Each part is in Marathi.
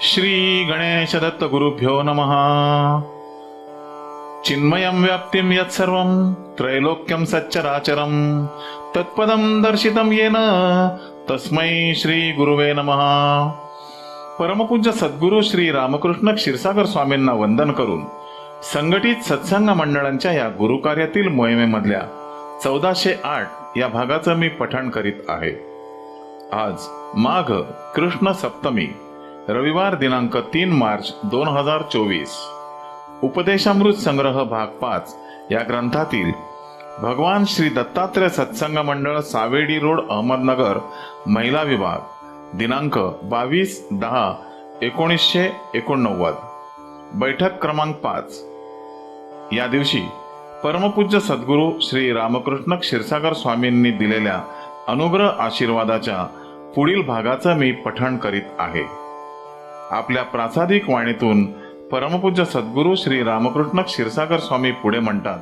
श्री गणेश दत्त गुरुभ्यो नमः. चिन्मयं व्याप्तिं यत्सर्वं त्रैलोक्यं सच्चराचरं तत्पदं दर्शितं येन तस्मै श्री गुरुवे नमः. परमपूज्य सद्गुरू श्री रामकृष्ण क्षीरसागर स्वामींना वंदन करून संघटित सत्संग मंडळांच्या या गुरुकार्यातील मोहिमेमधल्या चौदाशे आठ या भागाचं मी पठण करीत आहे. आज माघ कृष्ण सप्तमी रविवार दिनांक तीन मार्च दोन हजार चोवीस. उपदेशामृत संग्रह भाग पाच या ग्रंथातील भगवान श्री दत्तात्रय सत्संग मंडळ सावेडी रोड अहमदनगर महिला विभाग दिनांक बावीस दहा एकोणीसशे एकोणनव्वद. बैठक क्रमांक पाच. या दिवशी परमपूज्य सद्गुरू श्री रामकृष्ण क्षीरसागर स्वामींनी दिलेल्या अनुग्रह आशीर्वादाच्या पुढील भागाचं मी पठण करीत आहे. आपल्या प्रासादिक वाणीतून परमपूज्य सद्गुरू श्री रामकृष्ण क्षीरसागर स्वामी पुढे म्हणतात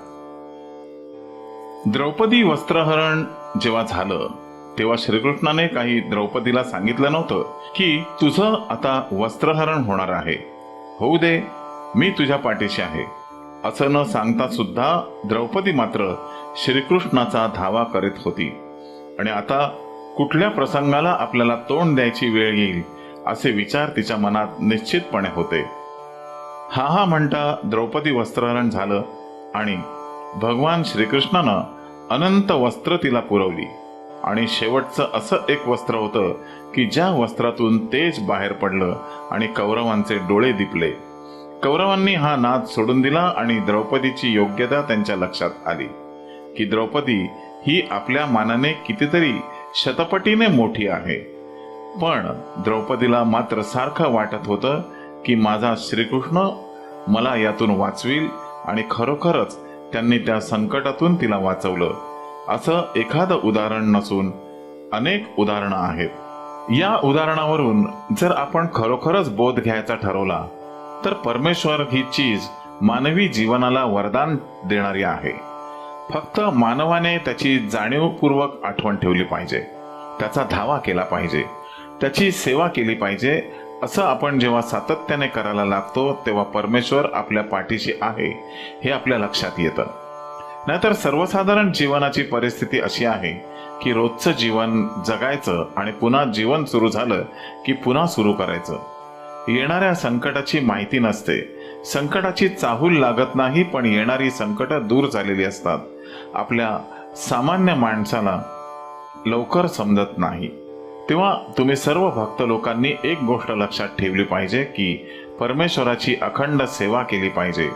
द्रौपदी वस्त्रहरण जेव्हा झालं तेव्हा श्रीकृष्णाने काही द्रौपदीला सांगितलं नव्हतं की तुझं आता वस्त्रहरण होणार आहे. होऊ दे मी तुझ्या पाठीशी आहे. असं न सांगता सुद्धा द्रौपदी मात्र श्रीकृष्णाचा धावा करीत होती. आणि आता कुठल्या प्रसंगाला आपल्याला तोंड द्यायची वेळ येईल असे विचार तिच्या मनात निश्चितपणे होते. हा हा म्हणता द्रौपदी वस्त्रहरण झालं आणि भगवान श्रीकृष्णानं अनंत वस्त्र तिला पुरवली. आणि शेवटचं असं एक वस्त्र होतं की ज्या वस्त्रातून तेज बाहेर पडलं आणि कौरवांचे डोळे दिपले. कौरवांनी हा नाद सोडून दिला आणि द्रौपदीची योग्यता त्यांच्या लक्षात आली. की द्रौपदी ही आपल्या मानाने कितीतरी शतपटीने मोठी आहे. पण द्रौपदीला मात्र सारखं वाटत होतं की माझा श्रीकृष्ण मला यातून वाचविल आणि खरोखरच त्यांनी त्या संकटातून तिला वाचवलं. असं एखादं उदाहरण नसून अनेक उदाहरणं आहेत. या उदाहरणावरून जर आपण खरोखरच बोध घ्यायचा ठरवला तर परमेश्वर ही चीज मानवी जीवनाला वरदान देणारी आहे. फक्त मानवाने त्याची जाणीवपूर्वक आठवण ठेवली पाहिजे. त्याचा धावा केला पाहिजे. त्याची सेवा केली पाहिजे असं आपण जेव्हा सातत्याने करायला लागतो तेव्हा परमेश्वर आपल्या पाठीशी आहे हे आपल्या लक्षात येतं. नाहीतर सर्वसाधारण जीवनाची परिस्थिती अशी आहे की रोजचं जीवन जगायचं आणि पुन्हा जीवन सुरू झालं की पुन्हा सुरू करायचं. येणाऱ्या संकटाची माहिती नसते. संकटाची चाहूल लागत नाही पण येणारी संकट दूर झालेली असतात. आपल्या सामान्य माणसाला लवकर समजत नाही. तेव्हा तुम्ही सर्व भक्त लोकांनी एक गोष्ट लक्षात ठेवली पाहिजे की परमेश्वराची अखंड सेवा केली पाहिजे.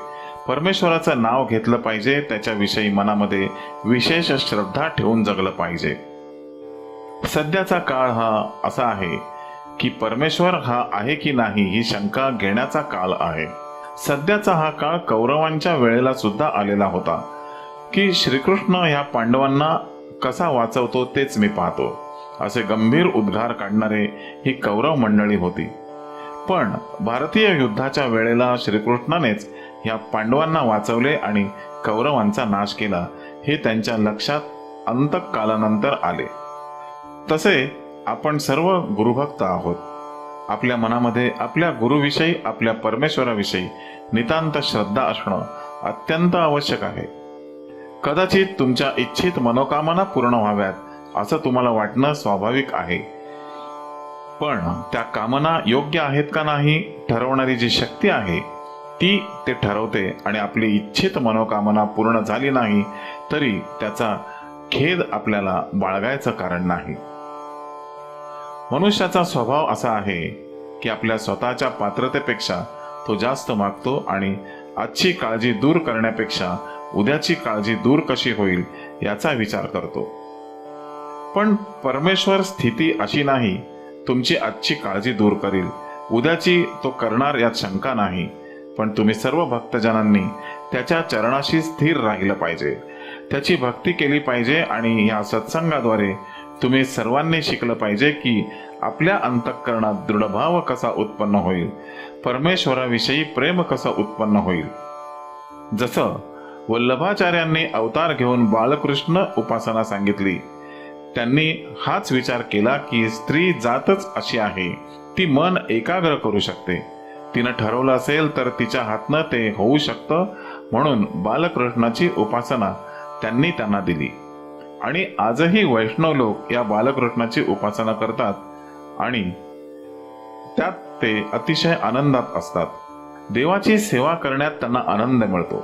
परमेश्वराचं नाव घेतलं पाहिजे त्याच्याविषयी मनामध्ये विशेष श्रद्धा ठेवून जगलं पाहिजे. सध्याचा काळ हा असा आहे की परमेश्वर हा आहे की नाही ही शंका घेण्याचा काळ आहे. सध्याचा हा काळ कौरवांच्या वेळेला सुद्धा आलेला होता. की श्रीकृष्ण ह्या पांडवांना कसा वाचवतो तेच मी पाहतो. असे गंभीर उद्गार काढणारे ही कौरव मंडळी होती. पण भारतीय युद्धाच्या वेळेला श्रीकृष्णानेच ह्या पांडवांना वाचवले आणि कौरवांचा नाश केला हे त्यांच्या लक्षात अंतकालानंतर आले. तसे आपण सर्व गुरुभक्त आहोत. आपल्या मनामध्ये आपल्या गुरुविषयी आपल्या परमेश्वराविषयी नितांत श्रद्धा असणं अत्यंत आवश्यक आहे. कदाचित तुमच्या इच्छित मनोकामना पूर्ण व्हाव्यात असं तुम्हाला वाटणं स्वाभाविक आहे. पण त्या कामना योग्य आहेत का नाही ठरवणारी जी शक्ती आहे ती ते ठरवते आणि आपली इच्छित मनोकामना पूर्ण झाली नाही तरी त्याचा खेद आपल्याला बाळगायचं कारण नाही. मनुष्याचा स्वभाव असा आहे की आपल्या स्वतःच्या पात्रतेपेक्षा तो जास्त मागतो आणि आजची काळजी दूर करण्यापेक्षा उद्याची काळजी दूर कशी होईल याचा विचार करतो. पण परमेश्वर स्थिती अशी नाही तुमची आजची काळजी दूर करील. उद्याची तो करणार यात शंका नाही पण तुम्ही सर्व भक्तजनांनी त्याच्या चरणाशी स्थिर राहिलं पाहिजे. त्याची भक्ती केली पाहिजे आणि या सत्संगाद्वारे तुम्ही सर्वांनी शिकलं पाहिजे की आपल्या अंतःकरणात दृढभाव कसा उत्पन्न होईल परमेश्वराविषयी प्रेम कसं उत्पन्न होईल. जसं वल्लभाचार्यांनी अवतार घेऊन बाळकृष्ण उपासना सांगितली त्यांनी हाच विचार केला की स्त्री जातच अशी आहे. ती मन एकाग्र करू शकते. तिनं ठरवलं असेल तर तिच्या हातनं ते होऊ शकतं म्हणून बालकृष्णाची उपासना त्यांनी त्यांना दिली. आणि आजही वैष्णव लोक या बालकृष्णाची उपासना करतात आणि त्यात ते अतिशय आनंदात असतात. देवाची सेवा करण्यात त्यांना आनंद मिळतो.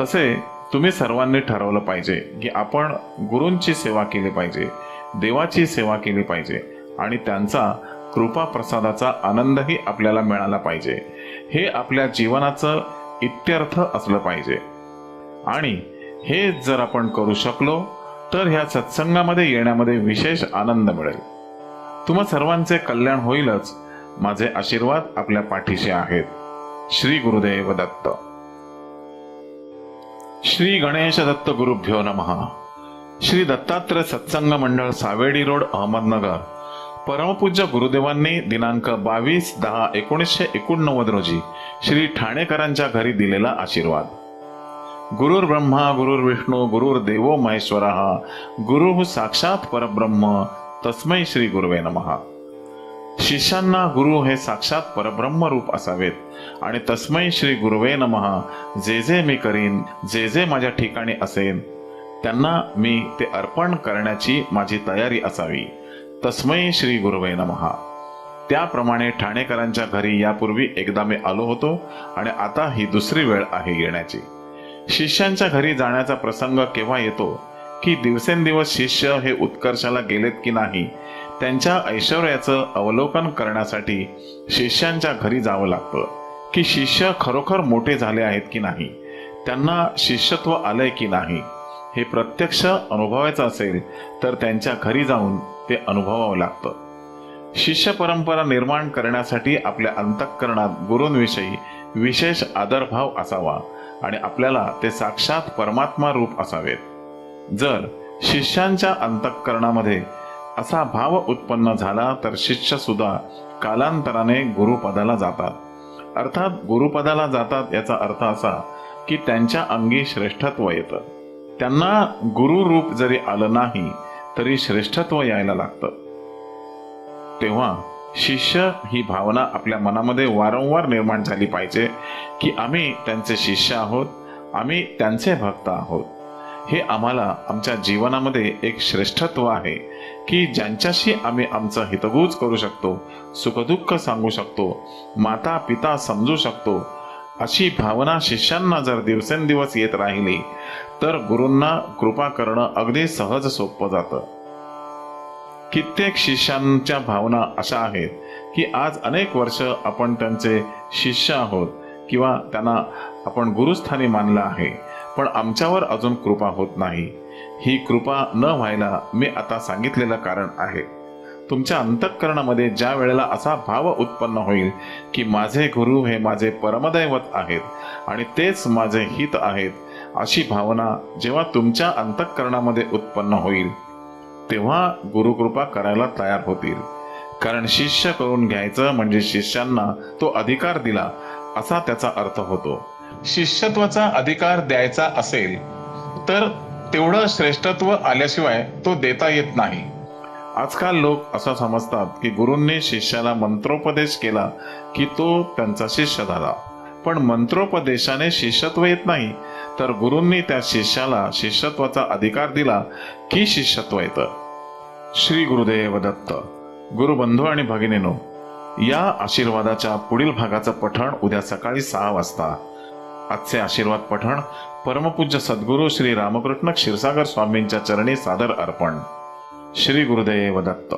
तसे तुम्ही सर्वांनी ठरवलं पाहिजे की आपण गुरूंची सेवा केली पाहिजे देवाची सेवा केली पाहिजे आणि त्यांचा कृपा प्रसादाचा आनंदही आपल्याला मिळाला पाहिजे. हे आपल्या जीवनाचं इत्यर्थ असलं पाहिजे. आणि हे जर आपण करू शकलो तर ह्या सत्संगामध्ये येण्यामध्ये विशेष आनंद मिळेल. तुम्हा सर्वांचे कल्याण होईलच. माझे आशीर्वाद आपल्या पाठीशी आहेत. श्री गुरुदेव दत्त. श्री गणेश दत्त गुरुभ्यो नमः. श्री दत्तात्रय सत्संग मंडळ सावेडी रोड अहमदनगर. परमपूज्य गुरुदेवांनी दिनांक बावीस दहा एकोणीसशे एकोणनव्वद रोजी श्री ठाणेकरांच्या घरी दिलेला आशीर्वाद. गुरुर ब्रह्मा गुरुर विष्णू गुरुर देवो महेश्वरा गुरु साक्षात परब्रह्म तस्मै श्री गुरुवे नमः. शिष्यांना गुरु हे साक्षात परब्रह्म रूप असावेत. आणि तस्मै श्री गुरुवे नमः. जे जे मी करीन जे जे माझ्या ठिकाणी असेन त्यांना मी ते अर्पण करण्याची माझी तयारी असावी. तस्मै श्री गुरुवे नमः. त्याप्रमाणे ठाणेकरांच्या घरी यापूर्वी एकदा मी आलो होतो आणि आता ही दुसरी वेळ आहे येण्याची. शिष्यांच्या घरी जाण्याचा प्रसंग केव्हा येतो की दिवसेंदिवस शिष्य हे उत्कर्षाला गेलेत की नाही त्यांच्या ऐश्वर्याचं अवलोकन करण्यासाठी शिष्यांच्या घरी जावं लागतं. की शिष्य खरोखर मोठे झाले आहेत की नाही त्यांना शिष्यत्व आलंय की नाही हे प्रत्यक्ष अनुभवायचं असेल तर त्यांच्या घरी जाऊन ते अनुभवावं लागतं. शिष्य परंपरा निर्माण करण्यासाठी आपल्या अंतःकरणात गुरूंविषयी विशेष आदरभाव असावा आणि आपल्याला ते साक्षात परमात्मा रूप असावेत. जर शिष्यांच्या अंतःकरणामध्ये असा भाव उत्पन्न झाला तर शिष्य सुद्धा कालांतराने गुरुपदाला जातात. अर्थात गुरुपदाला जातात याचा अर्थ असा की त्यांच्या अंगी श्रेष्ठत्व येतं. त्यांना गुरु रूप जरी आलं नाही तरी श्रेष्ठत्व यायला लागतं. तेव्हा शिष्य ही भावना आपल्या मनामध्ये वारंवार निर्माण झाली पाहिजे की आम्ही त्यांचे शिष्य आहोत आम्ही त्यांचे भक्त आहोत. हे आम्हाला आमच्या जीवनामध्ये एक श्रेष्ठत्व आहे की ज्यांच्याशी आम्ही आमचं हितगुज करू शकतो सुखदुःख सांगू शकतो माता पिता समजू शकतो अशी भावना शिष्यांना जर दिवसेंदिवस येत राहिली तर गुरूंना कृपा करणं अगदी सहज सोपं जातं. कित्येक शिष्यांच्या भावना अशा आहेत की आज अनेक वर्ष आपण त्यांचे शिष्य आहोत किंवा त्यांना आपण गुरुस्थानी मानलं आहे. पण आमच्यावर अजून कृपा होत नाही. ही कृपा न व्हायला मी आता सांगितलेलं कारण आहे. तुमच्या अंतःकरणामध्ये ज्या वेळेला असा भाव उत्पन्न होईल की माझे गुरु हे माझे परमदैवत आहेत आणि तेच माझे हित आहेत अशी भावना जेव्हा तुमच्या अंतःकरणामध्ये उत्पन्न होईल तेव्हा गुरुकृपा करायला तयार होतील. कारण शिष्य करून घ्यायचं म्हणजे शिष्यांना तो अधिकार दिला असा त्याचा अर्थ होतो. शिष्यत्वाचा अधिकार द्यायचा असेल तर तेवढं श्रेष्ठत्व आल्याशिवाय तो देता येत नाही. आजकाल लोक असं समजतात की गुरूंनी शिष्याला मंत्रोपदेश केला की तो त्यांचा शिष्य झाला. पण मंत्रोपदेशाने शिष्यत्व येत नाही तर गुरूंनी त्या शिष्याला शिष्यत्वाचा अधिकार दिला की शिष्यत्व येतं. श्री गुरुदेव दत्त गुरुबंधू आणि भगिनीनो या आशीर्वादाच्या पुढील भागाचं पठण उद्या सकाळी सहा वाजता आजचे आशीर्वाद पठण. परमपूज्य सद्गुरू श्री रामकृष्ण क्षीरसागर स्वामींच्या चरणी सादर अर्पण. श्री गुरुदेव दत्त.